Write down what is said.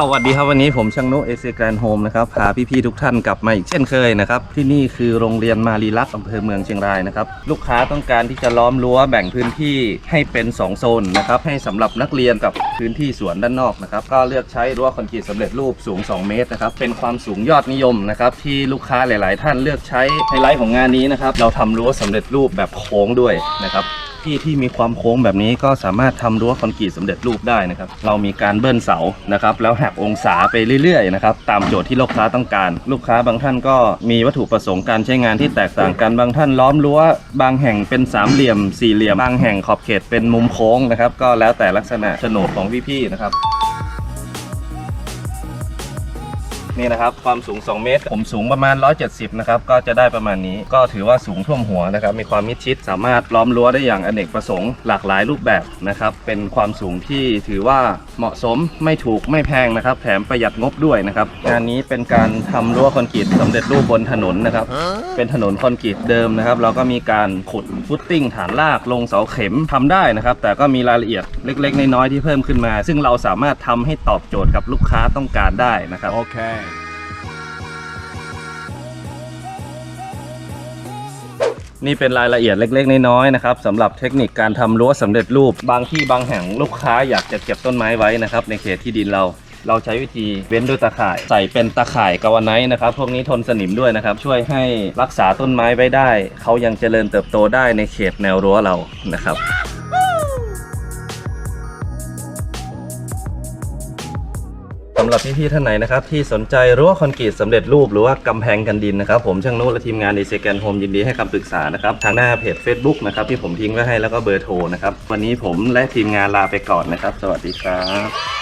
สวัสดีครับวันนี้ผมช่างนุเอเซแกรนโฮมนะครับพาพี่ๆทุกท่านกลับมาอีกเช่นเคยนะครับที่นี่คือโรงเรียนมารีรักอำเภอเมืองเชียงรายนะครับลูกค้าต้องการที่จะล้อมรั้วแบ่งพื้นที่ให้เป็น 2 โซนนะครับให้สำหรับนักเรียนกับพื้นที่สวนด้านนอกนะครับก็เลือกใช้รั้วคอนกรีตสำเร็จรูปสูง 2 เมตรนะครับเป็นความสูงยอดนิยมนะครับที่ลูกค้าหลาย ๆ ท่านเลือกใช้ไฮไลท์ของงานนี้นะครับเราทำรั้วสำเร็จรูปแบบโค้งด้วยนะครับ ที่ที่มีความโค้งแบบนี้ก็สามารถทำรั้วคอนกรีตสำเร็จรูปได้นะครับ เรามีการเบิ้ลเสานะครับ แล้วหักองศาไปเรื่อยๆนะครับตามโจทย์ที่ลูกค้าต้องการ ลูกค้าบางท่านก็มีวัตถุประสงค์การใช้งานที่แตกต่างกันบางท่านล้อมรั้วบางแห่งเป็นสามเหลี่ยม สี่เหลี่ยมบางแห่งขอบเขตเป็นมุมโค้งนะครับ ก็แล้วแต่ลักษณะโฉนดของพี่ๆนะครับ นี่นะครับความสูง 2 เมตร ผมสูงประมาณ 170 นะครับ ก็จะได้ประมาณนี้ ก็ถือว่าสูงท่วมหัวนะครับ มีความมิดชิด สามารถล้อมรั้วได้อย่างอเนกประสงค์หลากหลายรูปแบบนะครับ เป็นความสูงที่ถือว่าเหมาะสมไม่ถูกไม่แพงนะครับ แถมประหยัดงบด้วยนะครับ งานนี้เป็นการทำรั้วคอนกรีตสำเร็จรูปบนถนนนะครับ เป็นถนนคอนกรีตเดิมนะครับเราก็มีการขุดฟุตติ้งฐานรากลงเสาเข็มทำได้นะครับ แต่ก็มีรายละเอียดเล็ก ๆ น้อยๆที่เพิ่มขึ้นมา ซึ่งเราสามารถทำให้ตอบโจทย์กับลูกค้าต้องการได้นะครับ Okay. นี่เป็นรายละเอียดเล็กๆ น้อยๆนะครับสำหรับเทคนิคการทำรั้วสำเร็จรูป บางที่บางแห่งลูกค้าอยากจะเก็บต้นไม้ไว้นะครับ ในเขตที่ดินเรา เราใช้วิธีเว้นด้วยตะข่าย ใส่เป็นตะข่ายกาวไนท์นะครับ พวกนี้ทนสนิมด้วยนะครับ ช่วยให้รักษาต้นไม้ไว้ได้ เขายังเจริญเติบโตได้ในเขตแนวรั้วเรานะครับ สำหรับพี่ๆท่านไหนนะครับที่สนใจรั้วคอนกรีตสำเร็จรูปหรือว่ากำแพงกันดินนะครับผมช่างนุและทีมงานในเซแกนโฮมยินดีให้คำปรึกษานะครับทางหน้าเพจ Facebook นะครับที่ผมทิ้งไว้ให้แล้วก็เบอร์โทรนะครับวันนี้ผมและทีมงานลาไปก่อนนะครับ สวัสดีครับ